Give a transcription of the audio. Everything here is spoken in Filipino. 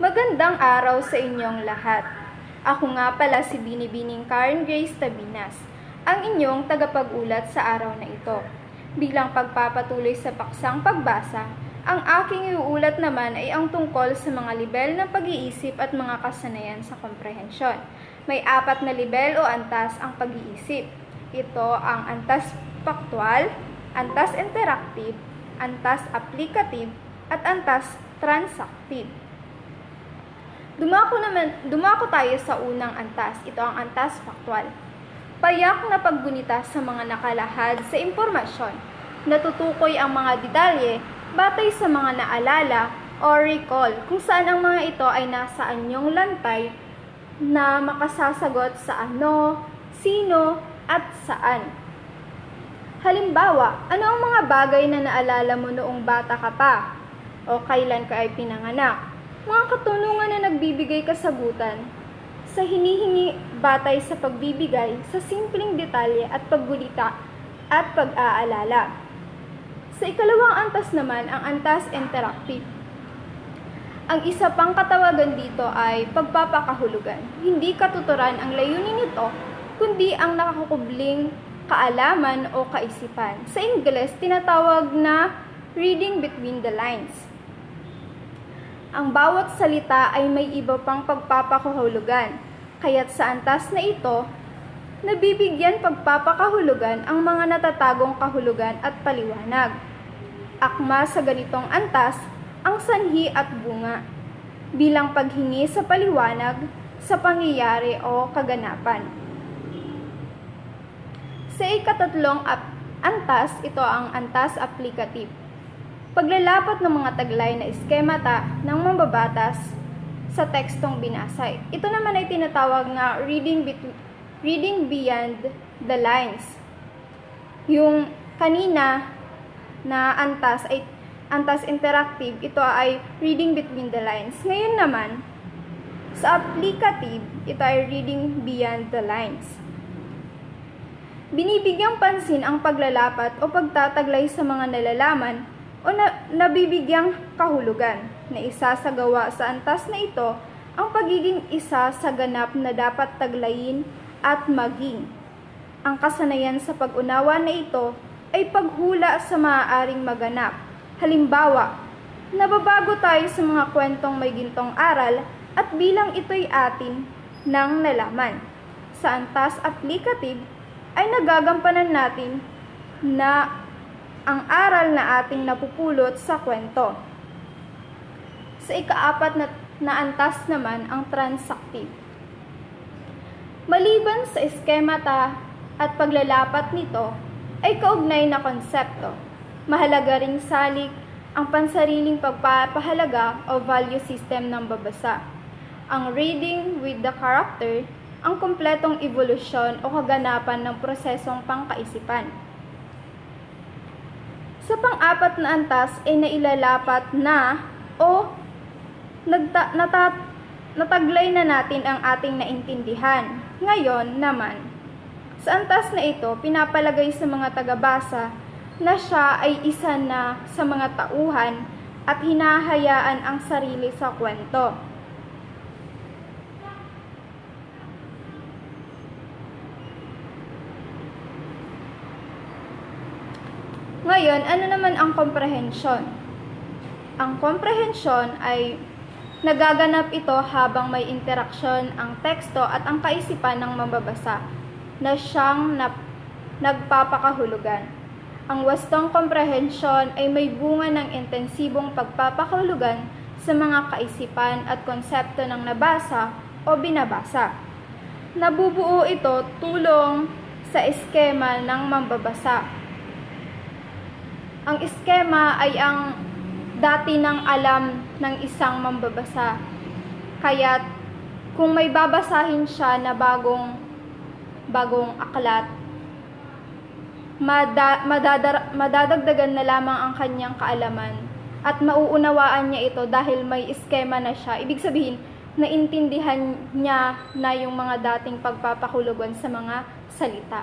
Magandang araw sa inyong lahat. Ako nga pala si Binibining Karen Grace Tabinas, ang inyong tagapag-ulat sa araw na ito. Bilang pagpapatuloy sa paksang pagbasa, ang aking iuulat naman ay ang tungkol sa mga libel ng pag-iisip at mga kasanayan sa komprehensyon. May apat na libel o antas ang pag-iisip. Ito ang antas faktual, antas interactive, antas applicative, at antas transactive. Dumako naman, dumako tayo sa unang antas. Ito ang antas faktual. Payak na paggunita sa mga nakalahad sa impormasyon. Natutukoy ang mga detalye batay sa mga naalala o recall kung saan ang mga ito ay nasa anyong lantay na makasasagot sa ano, sino, at saan. Halimbawa, ano ang mga bagay na naalala mo noong bata ka pa? O kailan ka ay pinanganak? Mga katulungan na nagbibigay kasagutan sa hinihingi batay sa pagbibigay sa simpleng detalye at paggulita at pag-aalala. Sa ikalawang antas naman, ang antas interactive. Ang isa pang katawagan dito ay pagpapakahulugan. Hindi katuturan ang layunin nito, kundi ang nakakubling kaalaman o kaisipan. Sa Ingles, tinatawag na reading between the lines. Ang bawat salita ay may iba pang pagpapakahulugan, kaya't sa antas na ito, nabibigyan pagpapakahulugan ang mga natatagong kahulugan at paliwanag. Akma sa ganitong antas ang sanhi at bunga, bilang paghingi sa paliwanag sa pangyayari o kaganapan. Sa ikatatlong antas, ito ang antas applicative. Paglalapat ng mga taglay na eskemata ng mambabatas sa tekstong binasa. Ito naman ay tinatawag na reading, between, reading beyond the lines. Yung kanina na antas ay antas interactive, ito ay reading between the lines. Ngayon naman, sa applicative, ito ay reading beyond the lines. Binibigyang pansin ang paglalapat o pagtataglay sa mga nalalaman o na, nabibigyang kahulugan na isasagawa sa antas na ito ang pagiging isa sa ganap na dapat taglayin at maging. Ang kasanayan sa pag-unawa na ito ay paghula sa maaaring maganap. Halimbawa, nababago tayo sa mga kwentong may gintong aral at bilang ito'y atin ng nalaman. Sa antas applicative ay nagagampanan natin na ang aral na ating napupulot sa kwento. Sa ikaapat na, na antas naman ang transactive. Maliban sa eskemata at paglalapat nito, ay kaugnay na konsepto. Mahalaga ring salik ang pansariling pagpapahalaga o value system ng babasa. Ang reading with the character, ang kumpletong evolusyon o kaganapan ng prosesong pangkaisipan. Sa pang-apat na antas ay nailalapat na o nagta, nata, nataglay na natin ang ating naintindihan. Ngayon naman, sa antas na ito, pinapalagay sa mga tagabasa na siya ay isa na sa mga tauhan at hinahayaan ang sarili sa kwento. Ngayon, ano naman ang komprehensyon? Ang komprehensyon ay nagaganap ito habang may interaksyon ang teksto at ang kaisipan ng mambabasa na siyang nap- nagpapakahulugan. Ang wastong komprehensyon ay may bunga ng intensibong pagpapakahulugan sa mga kaisipan at konsepto ng nabasa o binabasa. Nabubuo ito tulong sa eskema ng mambabasa ang eskema ay ang dati ng alam ng isang mambabasa. Kaya't kung may babasahin siya na bagong bagong aklat, mada, madadar, madadagdagan na lamang ang kanyang kaalaman at mauunawaan niya ito dahil may eskema na siya. Ibig sabihin, naintindihan niya na yung mga dating pagpapahulugan sa mga salita.